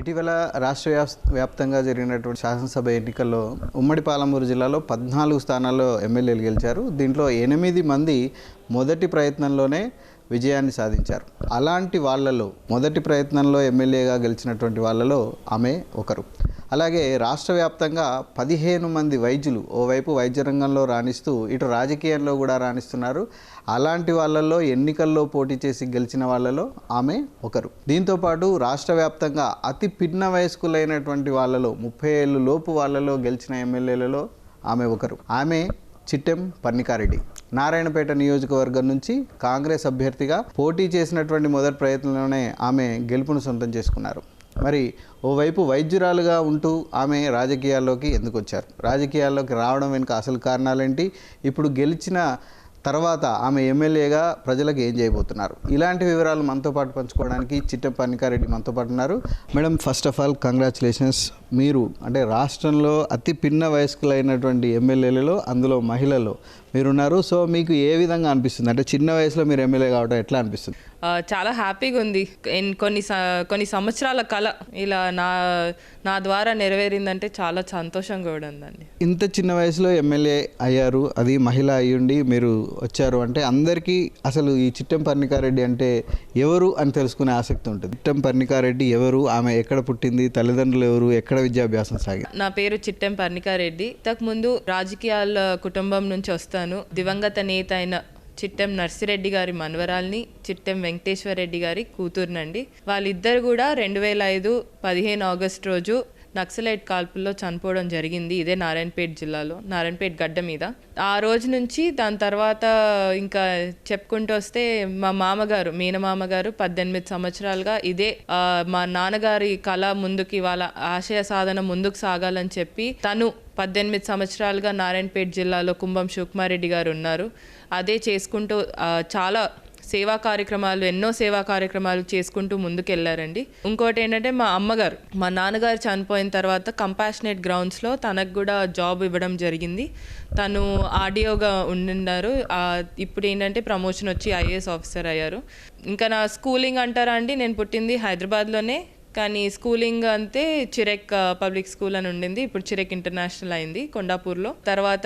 ఇటీవల రాష్ట్ర వ్యాప్తంగా జరిగినటువంటి శాసనసభ ఎన్నికల్లో ఉమ్మడి పాలమూరు జిల్లాలో పద్నాలుగు స్థానాల్లో ఎమ్మెల్యేలు గెలిచారు. దీంట్లో ఎనిమిది మంది మొదటి ప్రయత్నంలోనే విజయాన్ని సాధించారు. అలాంటి వాళ్ళలో మొదటి ప్రయత్నంలో ఎమ్మెల్యేగా గెలిచినటువంటి వాళ్ళలో ఆమె ఒకరు. అలాగే రాష్ట్ర వ్యాప్తంగా పదిహేను మంది వైద్యులు ఓవైపు వైద్య రంగంలో రాణిస్తూ ఇటు రాజకీయంలో కూడా రాణిస్తున్నారు. అలాంటి వాళ్ళల్లో ఎన్నికల్లో పోటీ చేసి గెలిచిన వాళ్ళలో ఆమె ఒకరు. దీంతోపాటు రాష్ట్ర వ్యాప్తంగా అతి పిన్న వయస్కులైనటువంటి వాళ్ళలో ముప్పై ఏళ్ళు లోపు వాళ్ళలో గెలిచిన ఎమ్మెల్యేలలో ఆమె ఒకరు. ఆమె చిట్టెం పన్నికారెడ్డి నారాయణపేట నియోజకవర్గం నుంచి కాంగ్రెస్ అభ్యర్థిగా పోటీ చేసినటువంటి మొదటి ప్రయత్నంలోనే ఆమె గెలుపును సొంతం చేసుకున్నారు. మరి ఓవైపు వైద్యురాలుగా ఉంటూ ఆమె రాజకీయాల్లోకి ఎందుకు వచ్చారు రాజకీయాల్లోకి రావడం వెనుక అసలు కారణాలేంటి? ఇప్పుడు గెలిచిన తర్వాత ఆమె ఎమ్మెల్యేగా ప్రజలకు ఏం చేయబోతున్నారు? ఇలాంటి వివరాలు మనతో పాటు పంచుకోవడానికి చిట్టెం పన్నికారెడ్డి మనతో పాటు ఉన్నారు. Madam first of all congratulations మీరు అంటే రాష్ట్రంలో అతి పిన్న వయస్కులైనటువంటి ఎమ్మెల్యేలలో అందులో మహిళలు మీరున్నారు. సో మీకు ఏ విధంగా అనిపిస్తుంది? అంటే చిన్న వయసులో మీరు ఎమ్మెల్యే కావడం ఎట్లా అనిపిస్తుంది? చాలా హ్యాపీగా ఉంది. కొన్ని కొన్ని సంవత్సరాల కళ ఇలా నా నా ద్వారా నెరవేరిందంటే చాలా సంతోషంగా కూడా ఉందండి. ఇంత చిన్న వయసులో ఎమ్మెల్యే అయ్యారు. అది మహిళ అయ్యుండి మీరు వచ్చారు అంటే అందరికీ అసలు ఈ చిట్టెం పర్ణికారెడ్డి అంటే ఎవరు అని తెలుసుకునే ఆసక్తి ఉంటుంది. చిట్టెం పర్ణికారెడ్డి ఎవరు? ఆమె ఎక్కడ పుట్టింది? తల్లిదండ్రులు ఎవరు? ఎక్కడ విద్యాభ్యాసం సాగింది నా పేరు చిట్టెం పర్ణికారెడ్డి. ఇంతకుముందు రాజకీయాల కుటుంబం నుంచి వస్తాను దివంగత నేత అయిన చిట్టెం నర్సిరెడ్డి గారి మనవరాల్ని చిట్టెం వెంకటేశ్వర రెడ్డి గారి కూతురునండి. వాళ్ళిద్దరు కూడా రెండు వేల ఐదు పదిహేను ఆగస్ట్ రోజు నక్సలైట్ కాల్పుల్లో చనిపోవడం జరిగింది. ఇదే నారాయణపేట జిల్లాలో నారాయణపేట గడ్డ మీద. ఆ రోజు నుంచి దాని తర్వాత ఇంకా చెప్పుకుంటూ వస్తే మా మామగారు మీనమామగారు పద్దెనిమిది సంవత్సరాలుగా ఇదే మా నాన్నగారి కళ ముందుకి వాళ్ళ ఆశయ సాధన ముందుకు సాగాలని చెప్పి తను పద్దెనిమిది సంవత్సరాలుగా నారాయణపేట జిల్లాలో కుంభం శివకుమారెడ్డి గారు ఉన్నారు. అదే చేసుకుంటూ చాలా సేవా కార్యక్రమాలు ఎన్నో సేవా కార్యక్రమాలు చేసుకుంటూ ముందుకెళ్ళారండి. ఇంకోటి ఏంటంటే మా అమ్మగారు మా నాన్నగారు చనిపోయిన తర్వాత కంపాషనేట్ గ్రౌండ్స్లో తనకు కూడా జాబ్ ఇవ్వడం జరిగింది. తను ఆడియోగా ఉండిన్నారు. ఇప్పుడు ఏంటంటే ప్రమోషన్ వచ్చి ఐఏఎస్ ఆఫీసర్ అయ్యారు. ఇంకా నా స్కూలింగ్ అంటారా అండి? నేను పుట్టింది హైదరాబాద్లోనే. కానీ స్కూలింగ్ అంతే చిరెక్ పబ్లిక్ స్కూల్ అని ఉండింది. ఇప్పుడు చిరెక్ ఇంటర్నేషనల్ అయింది కొండాపూర్లో. తర్వాత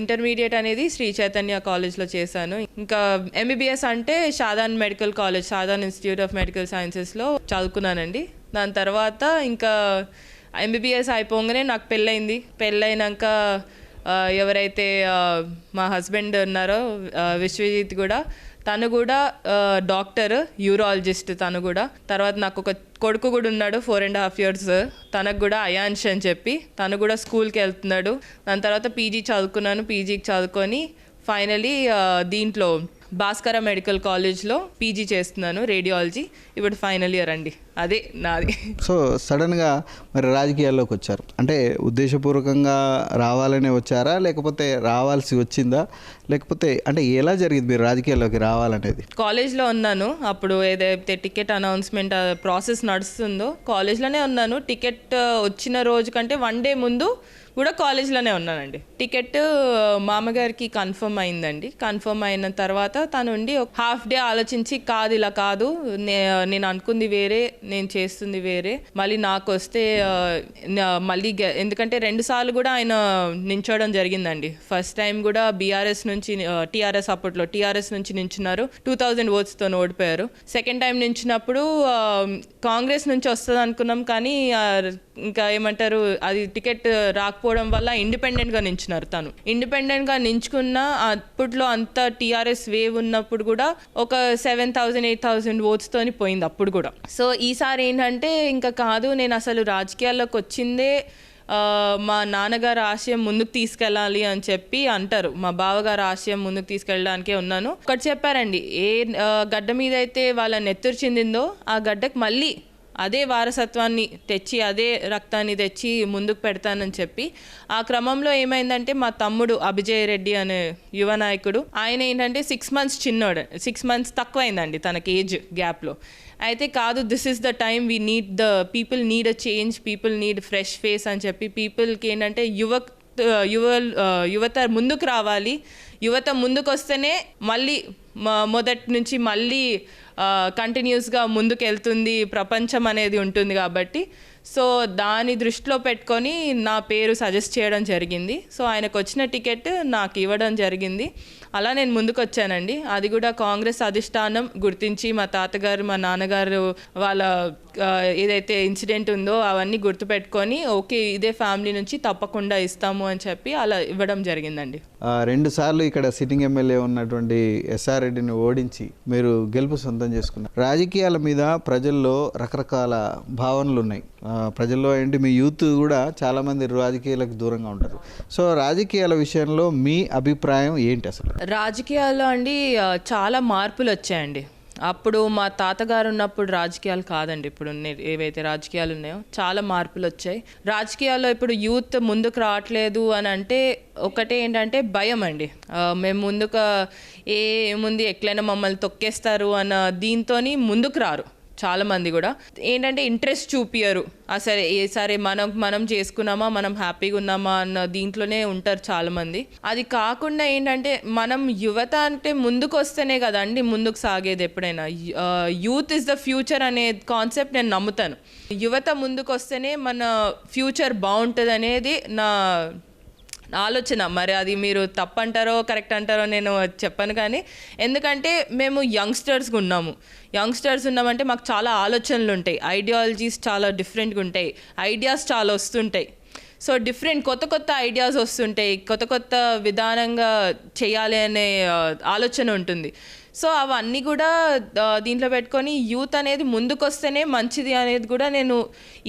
ఇంటర్మీడియట్ అనేది శ్రీ చైతన్య కాలేజ్లో చేశాను. ఇంకా ఎంబీబీఎస్ అంటే Shadan medical college Shadan institute of medical సైన్సెస్లో చదువుకున్నానండి. దాని తర్వాత ఇంకా ఎంబీబీఎస్ అయిపోగానే నాకు పెళ్ళయింది. పెళ్ళైనాక ఎవరైతే మా హస్బెండ్ ఉన్నారో విశ్వజిత్ కూడా తను కూడా డాక్టర్ యూరాలజిస్ట్ తను కూడా. తర్వాత నాకు ఒక కొడుకు కూడా ఉన్నాడు ఫోర్ అండ్ హాఫ్ ఇయర్స్. తనకు కూడా అయాన్ష్ అని చెప్పి తను కూడా స్కూల్కి వెళ్తున్నాడు. దాని తర్వాత పీజీ చదువుకున్నాను పీజీకి చదువుకొని ఫైనలీ దీంట్లో భాస్కర మెడికల్ కాలేజ్లో పీజీ చేస్తున్నాను రేడియాలజీ ఇప్పుడు ఫైనల్ ఇయర్ అండి. అదే నాది. సో సడన్గా మరి రాజకీయాల్లోకి వచ్చారు. అంటే ఉద్దేశపూర్వకంగా రావాలనే వచ్చారా? లేకపోతే రావాల్సి వచ్చిందా? లేకపోతే అంటే ఎలా జరిగింది మీరు రాజకీయాల్లోకి రావాలనేది? కాలేజ్లో ఉన్నాను. అప్పుడు ఏదైతే టికెట్ అనౌన్స్మెంట్ ప్రాసెస్ నడుస్తుందో కాలేజ్లోనే ఉన్నాను. టికెట్ వచ్చిన రోజు కంటే వన్ డే ముందు కూడా కాలేజ్లోనే ఉన్నానండి. టికెట్ మామగారికి కన్ఫర్మ్ అయిందండి. కన్ఫర్మ్ అయిన తర్వాత తను ఉండి ఒక హాఫ్ డే ఆలోచించి కాదు ఇలా కాదు. నే- నేను అనుకుంది వేరే నేను చేస్తుంది వేరే. మళ్ళీ నాకు వస్తే మళ్ళీ ఎందుకంటే రెండు సార్లు కూడా ఆయన నించోవడం జరిగిందండి. ఫస్ట్ టైం కూడా బీఆర్ఎస్ నుంచి టీఆర్ఎస్ అప్పట్లో టీఆర్ఎస్ నుంచి నించున్నారు. టూ థౌజండ్ ఓట్స్తో ఓడిపోయారు. సెకండ్ టైం నించినప్పుడు కాంగ్రెస్ నుంచి వస్తుంది అనుకున్నాం కానీ ఇంకా ఏమంటారు అది టికెట్ రాకపోవడం వల్ల ఇండిపెండెంట్గా నించున్నారు తను. ఇండిపెండెంట్గా నించుకున్న అప్పట్లో అంత టీఆర్ఎస్ వేవ్ ఉన్నప్పుడు కూడా ఒక సెవెన్ థౌజండ్ ఎయిట్ థౌజండ్ ఓట్స్తోని పోయింది అప్పుడు కూడా. సో ఈసారి ఏంటంటే ఇంకా కాదు నేను అసలు రాజకీయాల్లోకి వచ్చిందే మా నాన్నగారు ఆశయం ముందుకు తీసుకెళ్ళాలి అని చెప్పి అంటారు. మా బావగారు ఆశయం ముందుకు తీసుకెళ్ళడానికే ఉన్నాను. ఒకటి చెప్పారండి ఏ గడ్డ మీద అయితే వాళ్ళ నెత్తురు చెందిందో ఆ గడ్డకు మళ్ళీ అదే వారసత్వాన్ని తెచ్చి అదే రక్తాన్ని తెచ్చి ముందుకు పెడతానని చెప్పి ఆ క్రమంలో ఏమైందంటే మా తమ్ముడు అభిజయ్ రెడ్డి అనే యువ నాయకుడు ఆయన ఏంటంటే సిక్స్ మంత్స్ చిన్నోడు సిక్స్ మంత్స్ తక్కువైందండి తనకి ఏజ్ గ్యాప్లో అయితే కాదు this is the time we need the people need a change people need fresh face అని చెప్పి పీపుల్కి ఏంటంటే యువ యువ యువత ముందుకు రావాలి యువత ముందుకు వస్తేనే మళ్ళీ మొదటి నుంచి మళ్ళీ కంటిన్యూస్గా ముందుకు వెళ్తుంది ప్రపంచం అనేది ఉంటుంది కాబట్టి. సో దాని దృష్టిలో పెట్టుకొని నా పేరు సజెస్ట్ చేయడం జరిగింది. సో ఆయనకు వచ్చిన టికెట్ నాకు ఇవ్వడం జరిగింది. అలా నేను ముందుకు వచ్చానండి అది కూడా కాంగ్రెస్ అధిష్టానం గుర్తించి మా తాతగారు మా నాన్నగారు వాళ్ళ ఏదైతే ఇన్సిడెంట్ ఉందో అవన్నీ గుర్తుపెట్టుకొని ఓకే ఇదే ఫ్యామిలీ నుంచి తప్పకుండా ఇస్తాము అని చెప్పి అలా ఇవ్వడం జరిగిందండి. రెండు సార్లు ఇక్కడ సిట్టింగ్ ఎమ్మెల్యే ఉన్నటువంటి ఎస్ఆర్ రెడ్డిని ఓడించి మీరు గెలుపు సొంతం చేసుకున్నారు. రాజకీయాల మీద ప్రజల్లో రకరకాల భావనలు ఉన్నాయి. ప్రజల్లో ఏంటి మీ యూత్ కూడా చాలామంది రాజకీయాలకు దూరంగా ఉంటారు. సో రాజకీయాల విషయంలో మీ అభిప్రాయం ఏంటి అసలు? రాజకీయాల్లో అండి చాలా మార్పులు వచ్చాయండి. అప్పుడు మా తాతగారు ఉన్నప్పుడు రాజకీయాలు కాదండి ఇప్పుడు ఏవైతే రాజకీయాలు ఉన్నాయో చాలా మార్పులు వచ్చాయి. రాజకీయాల్లో ఇప్పుడు యూత్ ముందుకు రావట్లేదు అని అంటే ఒకటే ఏంటంటే భయం అండి. మేము ముందుకు ఏ ఏముంది ఎట్లయినా మమ్మల్ని తొక్కేస్తారు అన్న దీంతోని ముందుకు రారు. చాలామంది కూడా. ఏంటంటే ఇంట్రెస్ట్ చూపియరు. అసలు సరే ఏ సరే మనం మనం చేసుకున్నామా మనం హ్యాపీగా ఉన్నామా అన్న దీంట్లోనే ఉంటారు చాలామంది. అది కాకుండా ఏంటంటే మనం యువత అంటే ముందుకు వస్తేనే కదండి ముందుకు సాగేది ఎప్పుడైనా. యూత్ ఇస్ ద ఫ్యూచర్ అనే కాన్సెప్ట్ నేను నమ్ముతాను. యువత ముందుకు వస్తేనే మన ఫ్యూచర్ బాగుంటుంది అనేది నా ఆలోచన. మరి అది మీరు తప్పంటారో కరెక్ట్ అంటారో నేను చెప్పను కానీ ఎందుకంటే మేము యంగ్స్టర్స్గా ఉన్నాము. యంగ్స్టర్స్ ఉన్నామంటే మాకు చాలా ఆలోచనలు ఉంటాయి. ఐడియాలజీస్ చాలా డిఫరెంట్గా ఉంటాయి. ఐడియాస్ చాలా వస్తుంటాయి. సో డిఫరెంట్ కొత్త కొత్త ఐడియాస్ వస్తుంటాయి. కొత్త కొత్త విధానంగా చేయాలి అనే ఆలోచన ఉంటుంది. సో అవన్నీ కూడా దీంట్లో పెట్టుకొని యూత్ అనేది ముందుకొస్తేనే మంచిది అనేది కూడా నేను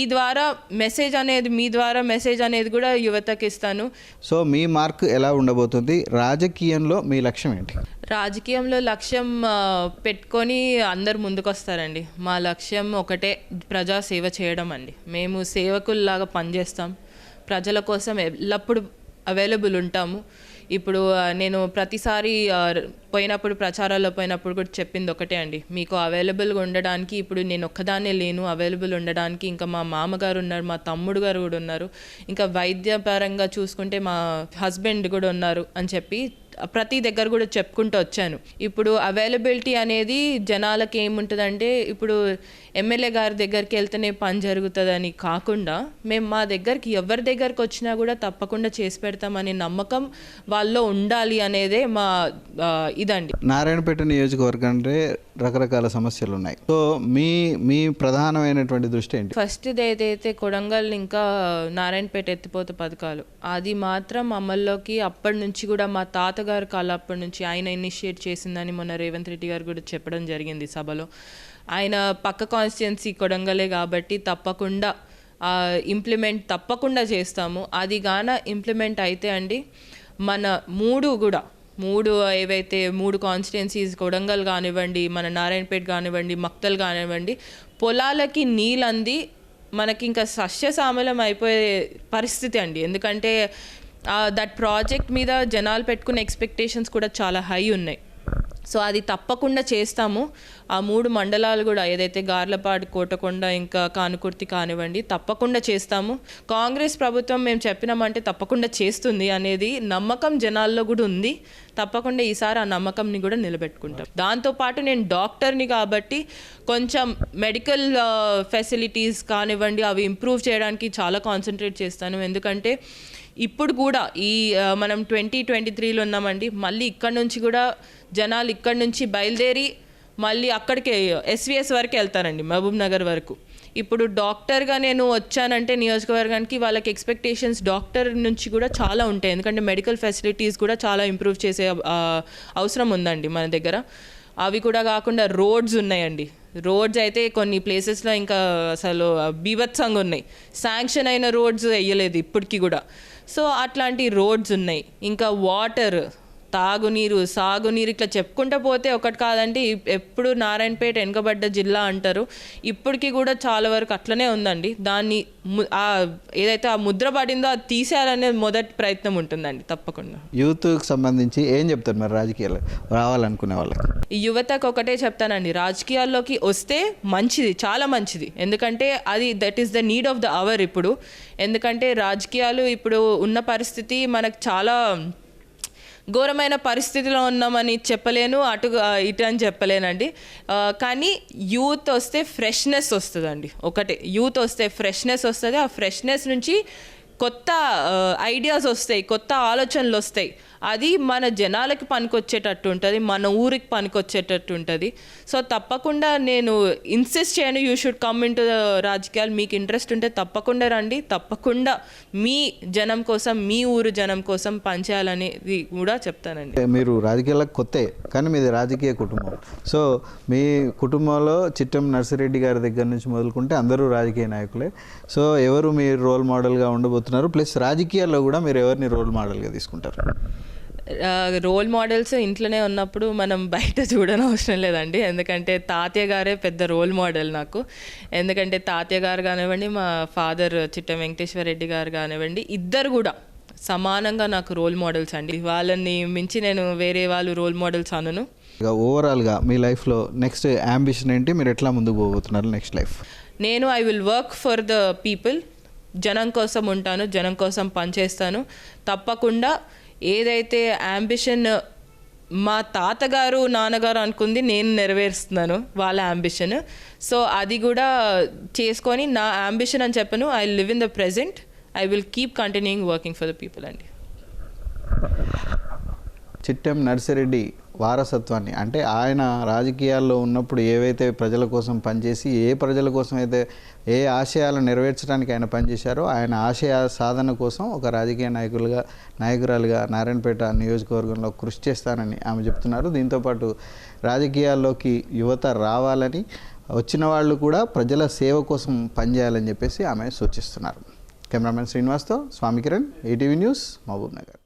ఈ ద్వారా మెసేజ్ అనేది మీ ద్వారా మెసేజ్ అనేది కూడా యువతకి ఇస్తాను. సో మీ మార్క్ ఎలా ఉండబోతుంది? రాజకీయంలో మీ లక్ష్యం ఏంటి? రాజకీయంలో లక్ష్యం పెట్టుకొని అందరు ముందుకొస్తారండి. మా లక్ష్యం ఒకటే ప్రజా సేవ చేయడం అండి. మేము సేవకుల్లాగా పనిచేస్తాం. ప్రజల కోసం ఎల్లప్పుడూ అవైలబుల్ ఉంటాము. ఇప్పుడు నేను ప్రతిసారి పోయినప్పుడు ప్రచారాల్లో పోయినప్పుడు కూడా చెప్పింది ఒకటే అండి. మీకు అవైలబుల్గా ఉండడానికి ఇప్పుడు నేను ఒక్కదాన్నే లేను అవైలబుల్ ఉండడానికి ఇంకా మా మామగారు ఉన్నారు మా తమ్ముడు గారు కూడా ఉన్నారు. ఇంకా వైద్యపరంగా చూసుకుంటే మా హస్బెండ్ కూడా ఉన్నారు అని చెప్పి ప్రతి దగ్గర కూడా చెప్పుకుంటూ వచ్చాను. ఇప్పుడు అవైలబిలిటీ అనేది జనాలకి ఏముంటుందంటే ఇప్పుడు ఎమ్మెల్యే గారి దగ్గరికి వెళ్తేనే పని జరుగుతుందని కాకుండా మేము మా దగ్గరికి ఎవరి దగ్గరికి వచ్చినా కూడా తప్పకుండా చేసి పెడతామనే నమ్మకం వాళ్ళలో ఉండాలి అనేదే మా ఇదండి. నారాయణపేట నియోజకవర్గం అంటే రకరకాల సమస్యలు ఉన్నాయి సో మీ మీ ప్రధానమైనటువంటి దృష్టి ఏంటి? ఫస్ట్ ఏదైతే కొడంగల్ ఇంకా నారాయణపేట ఎత్తిపోత పథకాలు అది మాత్రం అమల్లోకి అప్పటి నుంచి కూడా మా తాతగారు కాలం అప్పటి నుంచి ఆయన ఇనిషియేట్ చేసిందని మొన్న రేవంత్ రెడ్డి గారు కూడా చెప్పడం జరిగింది సభలో. ఆయన పక్క కాన్స్టిట్యున్సీ కొడంగలే కాబట్టి తప్పకుండా ఇంప్లిమెంట్ తప్పకుండా చేస్తాము. అది గాన ఇంప్లిమెంట్ అయితే అండి మన మూడు కూడా మూడు ఏవైతే మూడు కాన్స్టిట్యున్సీస్ కొడంగల్ కానివ్వండి మన నారాయణపేట కానివ్వండి మక్తల్ కానివ్వండి పొలాలకి నీళ్ళు అంది మనకి ఇంకా సస్యశామలం అయిపోయే పరిస్థితి అండి. ఎందుకంటే దట్ ప్రాజెక్ట్ మీద జనాలు పెట్టుకున్న ఎక్స్పెక్టేషన్స్ కూడా చాలా హై ఉన్నాయి. సో అది తప్పకుండా చేస్తాము. ఆ మూడు మండలాలు కూడా ఏదైతే గార్లపాడు కోటకొండ ఇంకా కానుకుర్తి కానివ్వండి తప్పకుండా చేస్తాము. కాంగ్రెస్ ప్రభుత్వం మేము చెప్పినామంటే తప్పకుండా చేస్తుంది అనేది నమ్మకం జనాల్లో కూడా ఉంది. తప్పకుండా ఈసారి ఆ నమ్మకంని కూడా నిలబెట్టుకుంటాం. దాంతోపాటు నేను డాక్టర్ని కాబట్టి కొంచెం మెడికల్ ఫెసిలిటీస్ కానివ్వండి అవి ఇంప్రూవ్ చేయడానికి చాలా కాన్సన్ట్రేట్ చేస్తాను. ఎందుకంటే ఇప్పుడు కూడా ఈ మనం ట్వంటీ ట్వంటీ త్రీలో ఉన్నామండి. మళ్ళీ ఇక్కడ నుంచి కూడా జనాలు ఇక్కడ నుంచి బయలుదేరి మళ్ళీ అక్కడికి ఎస్విఎస్ వరకు వెళ్తారండి మహబూబ్ నగర్ వరకు. ఇప్పుడు డాక్టర్గా నేను వచ్చానంటే నియోజకవర్గానికి వాళ్ళకి ఎక్స్పెక్టేషన్స్ డాక్టర్ నుంచి కూడా చాలా ఉంటాయి. ఎందుకంటే మెడికల్ ఫెసిలిటీస్ కూడా చాలా ఇంప్రూవ్ చేసే అవసరం ఉందండి మన దగ్గర. అవి కూడా కాకుండా రోడ్స్ ఉన్నాయండి. రోడ్స్ అయితే కొన్ని ప్లేసెస్లో ఇంకా అసలు బీభత్సంగా ఉన్నాయి. శాంక్షన్ అయిన రోడ్స్ వేయలేదు ఇప్పటికీ కూడా. సో అట్లాంటి రోడ్స్ ఉన్నాయి. ఇంకా వాటర్ తాగునీరు సాగునీరు ఇట్లా చెప్పుకుంటూ పోతే ఒకటి కాదంటే ఇప్- ఎప్పుడు నారాయణపేట వెనుకబడ్డ జిల్లా అంటారు. ఇప్పటికీ కూడా చాలా వరకు అట్లనే ఉందండి. దాన్ని ఆ ఏదైతే ఆ ముద్ర పడిందో అది తీసేయాలనే మొదటి ప్రయత్నం ఉంటుందండి తప్పకుండా. యూత్కి సంబంధించి ఏం చెప్తారు మరి రాజకీయాలు? రావాలనుకునే వాళ్ళకి. ఈ యువతకు ఒకటే చెప్తానండి. రాజకీయాల్లోకి వస్తే మంచిది చాలా మంచిది. ఎందుకంటే అది that is the need of the hour ఇప్పుడు. ఎందుకంటే రాజకీయాలు ఇప్పుడు ఉన్న పరిస్థితి మనకు చాలా ఘోరమైన పరిస్థితిలో ఉన్నామని చెప్పలేను అటు ఇటు అని చెప్పలేనండి. కానీ యూత్ వస్తే ఫ్రెష్నెస్ వస్తుందండి. ఒకటే యూత్ వస్తే ఫ్రెష్నెస్ వస్తుంది. ఆ ఫ్రెష్నెస్ నుంచి కొత్త ఐడియాస్ వస్తాయి కొత్త ఆలోచనలు వస్తాయి. అది మన జనాలకి పనికొచ్చేటట్టు ఉంటుంది మన ఊరికి పనికొచ్చేటట్టు ఉంటుంది. సో తప్పకుండా నేను ఇన్సిస్ట్ చేయను you should come into రాజకీయాలు. మీకు ఇంట్రెస్ట్ ఉంటే తప్పకుండా రండి. తప్పకుండా మీ జనం కోసం మీ ఊరు జనం కోసం పనిచేయాలనేది కూడా చెప్తానండి. మీరు రాజకీయాలకు కొత్తే కానీ మీది రాజకీయ కుటుంబం. సో మీ కుటుంబంలో చిట్టం నర్సిరెడ్డి గారి దగ్గర నుంచి మొదలుకుంటే అందరూ రాజకీయ నాయకులే. సో ఎవరు మీరు రోల్ మోడల్గా ఉండబోతున్నారు? ప్లస్ రాజకీయాల్లో కూడా మీరు ఎవరిని రోల్ మోడల్గా తీసుకుంటారు? రోల్ మోడల్స్ ఇంట్లోనే ఉన్నప్పుడు మనం బయట చూడని అవసరం లేదండి. ఎందుకంటే తాతయ్య గారే పెద్ద రోల్ మోడల్ నాకు. ఎందుకంటే తాతయ్య గారు కానివ్వండి మా ఫాదర్ చిట్ట వెంకటేశ్వర రెడ్డి గారు కానివ్వండి ఇద్దరు కూడా సమానంగా నాకు రోల్ మోడల్స్ అండి. వాళ్ళని మించి నేను వేరే వాళ్ళు రోల్ మోడల్స్ అనను. ఇక ఓవరాల్గా మీ లైఫ్లో నెక్స్ట్ అంబిషన్ ఏంటి? మీరు ఎట్లా ముందుకు పోబోతున్నారు నెక్స్ట్ లైఫ్ నేను I will work for the people జనం కోసం ఉంటాను జనం కోసం పనిచేస్తాను. తప్పకుండా ఏదైతే అంబిషన్ మా తాతగారు నాన్నగారు అనుకుంది నేను నెరవేరుస్తున్నాను వాళ్ళ అంబిషన్ సో అది కూడా చేసుకొని నా అంబిషన్ అని చెప్పను I live in the present I will keep continuing working for the people అండి. చిట్టెం నర్సిరెడ్డి వారసత్వాన్ని. అంటే ఆయన రాజకీయాల్లో ఉన్నప్పుడు ఏవైతే ప్రజల కోసం పనిచేసి ఏ ప్రజల కోసం అయితే ఏ ఆశయాలను నెరవేర్చడానికి ఆయన పనిచేశారో ఆయన ఆశయ సాధన కోసం ఒక రాజకీయ నాయకులుగా నాయకురాలుగా నారాయణపేట నియోజకవర్గంలో కృషి చేస్తానని ఆమె చెప్తున్నారు. దీంతోపాటు రాజకీయాల్లోకి యువత రావాలని వచ్చిన వాళ్ళు కూడా ప్రజల సేవ కోసం పనిచేయాలని చెప్పేసి ఆమె సూచిస్తున్నారు. కెమెరామెన్ శ్రీనివాస్తో స్వామి కిరణ్ ఈటీవీ న్యూస్ మహబూబ్ నగర్